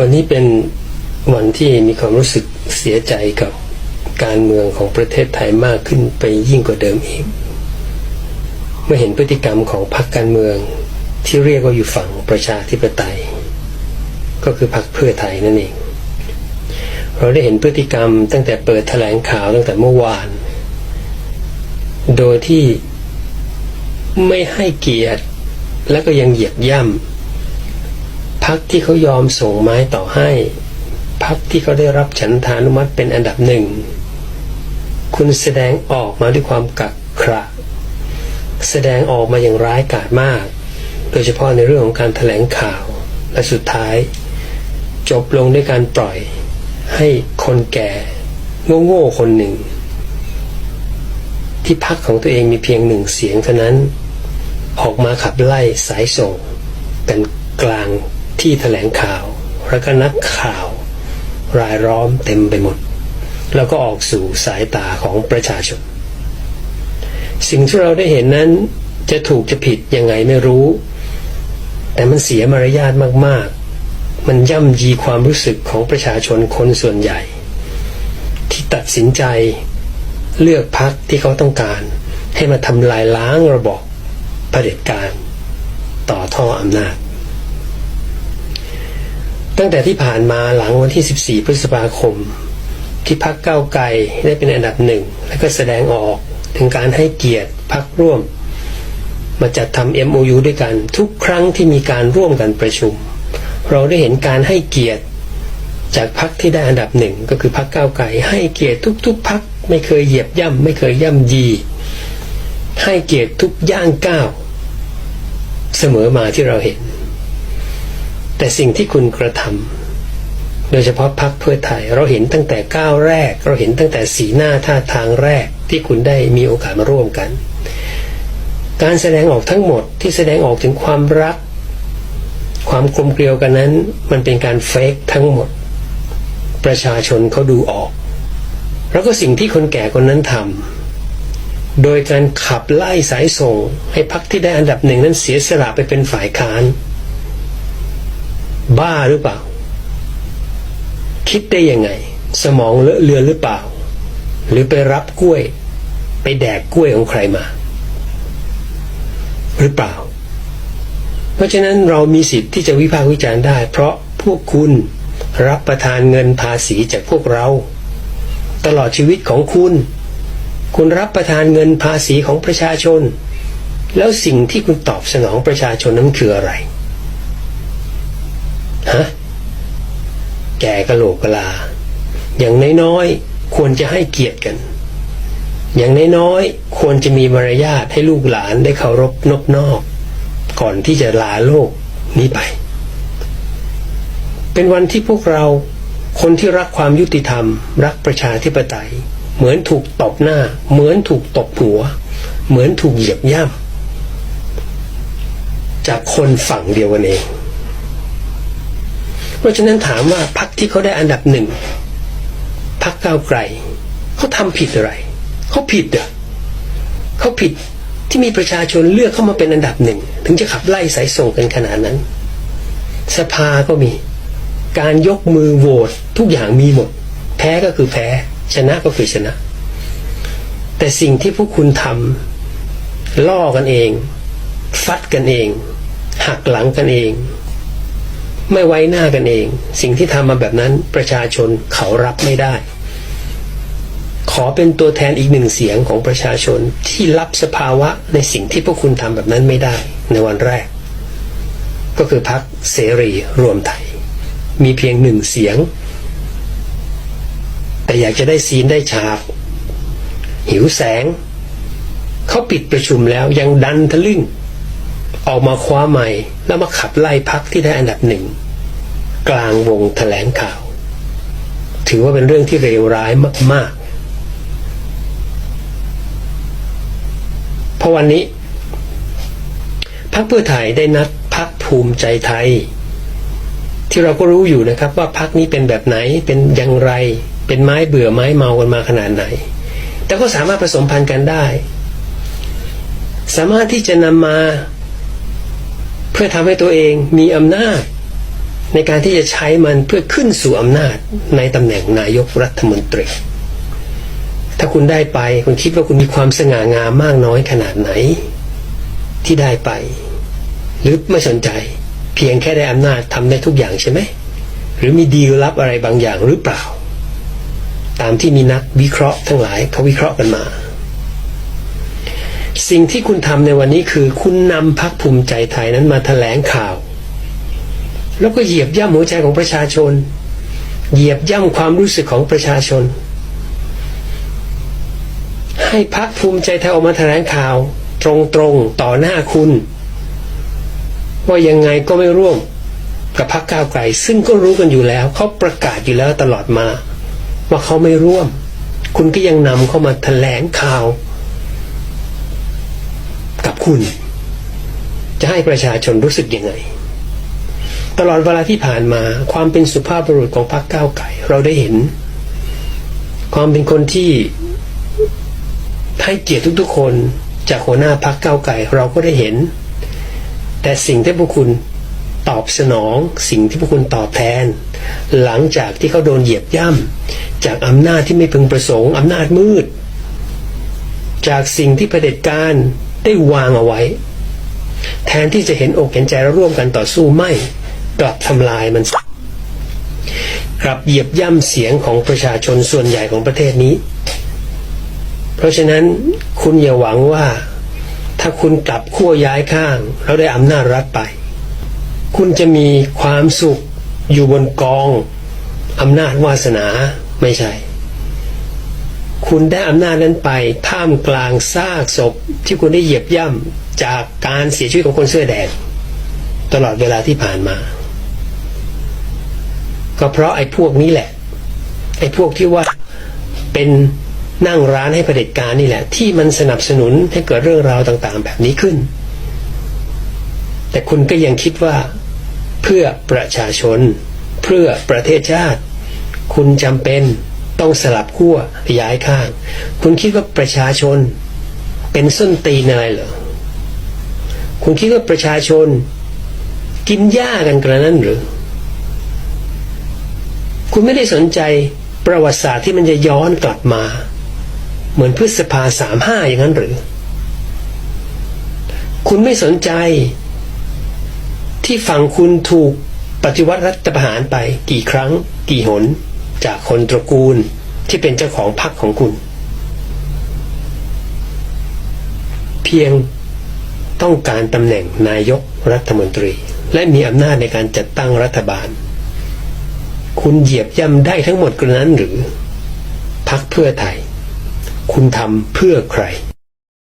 วันนี้เป็นวันที่มีความรู้สึกเสียใจกับการเมืองของประเทศไทยมากขึ้นไปยิ่งกว่าเดิมอีก เมื่อเห็นพฤติกรรมของพรรคการเมืองที่เรียกว่าอยู่ฝั่งประชาธิปไตย ก็คือพรรคเพื่อไทยนั่นเอง เราได้เห็นพฤติกรรมตั้งแต่เปิดแถลงข่าวตั้งแต่เมื่อวาน โดยที่ไม่ให้เกียรติและก็ยังเหยียบย่ำ พักที่เขายอมส่งไม้ต่อให้ พักที่เขาได้รับฉันทานุมัติเป็นอันดับหนึ่ง คุณแสดงออกมาด้วยความกักขระ แสดงออกมาอย่างร้ายกาจมาก โดยเฉพาะในเรื่องของการถแถลงข่าว และสุดท้าย จบลงด้วยการปล่อย ให้คนแก่โง่ๆคนหนึ่ง ที่พักของตัวเองมีเพียงหนึ่งเสียงเท่านั้น ออกมาขับไล่สายส่งกันกลาง ที่แถลงข่าว แล้วก็นักข่าว รายล้อมเต็มไปหมด แล้วก็ออกสู่สายตาของประชาชน สิ่งที่เราได้เห็นนั้นจะถูกจะผิดยังไงไม่รู้ แต่มันเสียมารยาทมากๆ มันย่ำยีความรู้สึกของประชาชนคนส่วนใหญ่ ที่ตัดสินใจเลือกพักที่เขาต้องการ ให้มาทำลายล้างระบอบเผด็จการ ต่อท่ออำนาจ ตั้งแต่ที่ผ่านมาหลังวันที่ 14 พฤษภาคม ที่พักเก้าไกลได้เป็นอันดับหนึ่ง และก็แสดงออกถึงการให้เกียรติพักร่วม มาจัดทำ MOU ด้วยกันทุกครั้งที่มีการร่วมกันประชุม เราได้เห็นการให้เกียรติจากพักที่ได้อันดับหนึ่งก็คือพักเก้าไกลให้เกียรติทุกๆพักไม่เคยเหยียบย่ำไม่เคยย่ำยี ให้เกียรติทุกย่างก้าวเสมอมาที่เราเห็น แต่สิ่งที่คุณกระทำโดยเฉพาะพักเพื่อไทย เราเห็นตั้งแต่ก้าวแรก เราเห็นตั้งแต่สีหน้าท่าทางแรกที่คุณได้มีโอกาสมาร่วมกัน การแสดงออกทั้งหมดที่แสดงออกถึงความรัก ความกลมเกลียวกันนั้น มันเป็นการเฟกทั้งหมด ประชาชนเขาดูออก แล้วก็สิ่งที่คนแก่คนนั้นทำโดยการขับไล่สายส่งให้พักที่ได้อันดับหนึ่งนั้นเสียสละไปเป็นฝ่ายค้าน บ้าหรือเปล่า คิดได้ยังไง สมองเลอะเลือนหรือเปล่า หรือไปรับกล้วย ไปแดกกล้วยของใครมา หรือเปล่า เพราะฉะนั้นเรามีสิทธิ์ที่จะวิพากษ์วิจารณ์ได้ เพราะพวกคุณรับประทานเงินภาษีจากพวกเรา ตลอดชีวิตของคุณ คุณรับประทานเงินภาษีของประชาชน แล้วสิ่งที่คุณตอบสนองประชาชนนั้นคืออะไร ฮะแก่กะโหลกกะลา อย่างน้อยๆควรจะให้เกียรติกัน อย่างน้อยๆควรจะมีมารยาทให้ลูกหลานได้เคารพนบนอบก่อนที่จะลาโลกนี้ไป เป็นวันที่พวกเราคนที่รักความยุติธรรม รักประชาธิปไตย เหมือนถูกตบหน้า เหมือนถูกตบหัว เหมือนถูกเหยียบย่ำจากคนฝั่งเดียวกันเอง เพราะฉะนั้นถามว่าพักที่เขาได้อันดับหนึ่งพักก้าวไกลเขาทำผิดอะไรเขาผิดเหรอเขาผิดที่มีประชาชนเลือกเข้ามาเป็นอันดับหนึ่ง ถึงจะขับไล่สายส่งกันขนาดนั้น สภาก็มี การยกมือโหวตทุกอย่างมีหมด แพ้ก็คือแพ้ ชนะก็คือชนะ แต่สิ่งที่พวกคุณทำล่อกันเอง ฟัดกันเอง หักหลังกันเอง ไม่ไว้หน้ากันเอง สิ่งที่ทำมาแบบนั้นประชาชนเขารับไม่ได้ ขอเป็นตัวแทนอีกหนึ่งเสียงของประชาชนที่รับสภาวะในสิ่งที่พวกคุณทำแบบนั้นไม่ได้ ในวันแรก ก็คือพักเสรีรวมไทย มีเพียงหนึ่งเสียง แต่อยากจะได้ซีนได้ฉาก หิวแสง เขาปิดประชุมแล้วยังดันทะลึ่งออกมาคว้าใหม่แล้วมาขับไล่พักที่ได้อันดับหนึ่ง กลางวงแถลงข่าว ถือว่าเป็นเรื่องที่เลวร้ายมากๆ เพราะวันนี้พักเพื่อไทยได้นัดพักภูมิใจไทย ที่เราก็รู้อยู่นะครับว่าพักนี้เป็นแบบไหนเป็นอย่างไร เป็นไม้เบื่อไม้เมากันมาขนาดไหน แต่ก็สามารถผสมพันธุ์กันได้ สามารถที่จะนำมา เพื่อทำให้ตัวเองมีอำนาจ ในการที่จะใช้มันเพื่อขึ้นสู่อำนาจในตำแหน่งนายกรัฐมนตรี ถ้าคุณได้ไปคุณคิดว่าคุณมีความสง่างามมากน้อยขนาดไหน ที่ได้ไป หรือไม่สนใจ เพียงแค่ได้อำนาจทำได้ทุกอย่างใช่ไหม หรือมีดีลลับอะไรบางอย่างหรือเปล่า ตามที่มีนักวิเคราะห์ทั้งหลายเขาวิเคราะห์กันมา สิ่งที่คุณทำในวันนี้คือคุณนำพักภูมิใจไทยนั้นมาแถลงข่าว แล้วก็เหยียบย่ำหัวใจของประชาชน เหยียบย่ำความรู้สึกของประชาชน ให้พักภูมิใจไทยออกมาแถลงข่าว ตรงๆต่อหน้าคุณ ว่ายังไงก็ไม่ร่วมกับพักก้าวไกล ซึ่งก็รู้กันอยู่แล้ว เขาประกาศอยู่แล้วตลอดมา ว่าเขาไม่ร่วม คุณก็ยังนำเข้ามาแถลงข่าว กับคุณ จะให้ประชาชนรู้สึกยังไง ตลอดเวลาที่ผ่านมา ความเป็นสุภาพบุรุษของพรรคก้าวไกลเราได้เห็น ความเป็นคนที่ให้เกียรติทุกๆคนจากหัวหน้าพรรคก้าวไกลเราก็ได้เห็น แต่สิ่งที่พวกคุณตอบสนองสิ่งที่พวกคุณตอบแทน หลังจากที่เขาโดนเหยียบย่ำจากอำนาจที่ไม่พึงประสงค์อำนาจมืด จากสิ่งที่เผด็จการได้วางเอาไว้ แทนที่จะเห็นอกเห็นใจแล้วร่วมกันต่อสู้ไม่ กลับทำลายมันกลับเหยียบย่ำเสียงของประชาชนส่วนใหญ่ของประเทศนี้ เพราะฉะนั้นคุณอย่าหวังว่า ถ้าคุณกลับขั้วย้ายข้าง แล้วได้อำนาจรัฐไป คุณจะมีความสุขอยู่บนกองอำนาจวาสนาไม่ใช่ คุณได้อำนาจนั้นไป ท่ามกลางซากศพที่คุณได้เหยียบย่ำจากการเสียชีวิตของคนเสื้อแดงตลอดเวลาที่ผ่านมา ก็เพราะไอ้พวกนี้แหละ ไอ้พวกที่ว่าเป็นนั่งร้านให้เผด็จการนี่แหละ ที่มันสนับสนุนให้เกิดเรื่องราวต่าง ๆ แบบนี้ขึ้น แต่คุณก็ยังคิดว่า เพื่อประชาชน เพื่อประเทศชาติ คุณจำเป็นต้องสลับขั้วย้ายข้าง คุณคิดว่าประชาชน เป็นส้นตีนอะไรเหรอคุณคิดว่าประชาชน กินหญ้ากันกระนั้นหรือ คุณไม่ได้สนใจประวัติศาสตร์ที่มันจะย้อนกลับมา เหมือนพฤษภาสามห้าอย่างนั้นหรือ คุณไม่สนใจที่ฝั่งคุณถูกปฏิวัติรัฐประหารไปกี่ครั้ง กี่หน จากคนตระกูลที่เป็นเจ้าของพรรคของคุณ เพียงต้องการตำแหน่งนายกรัฐมนตรี และมีอำนาจในการจัดตั้งรัฐบาล คุณเหยียบย่ำได้ทั้งหมดกระนั้นหรือพักเพื่อไทย คุณทำเพื่อใคร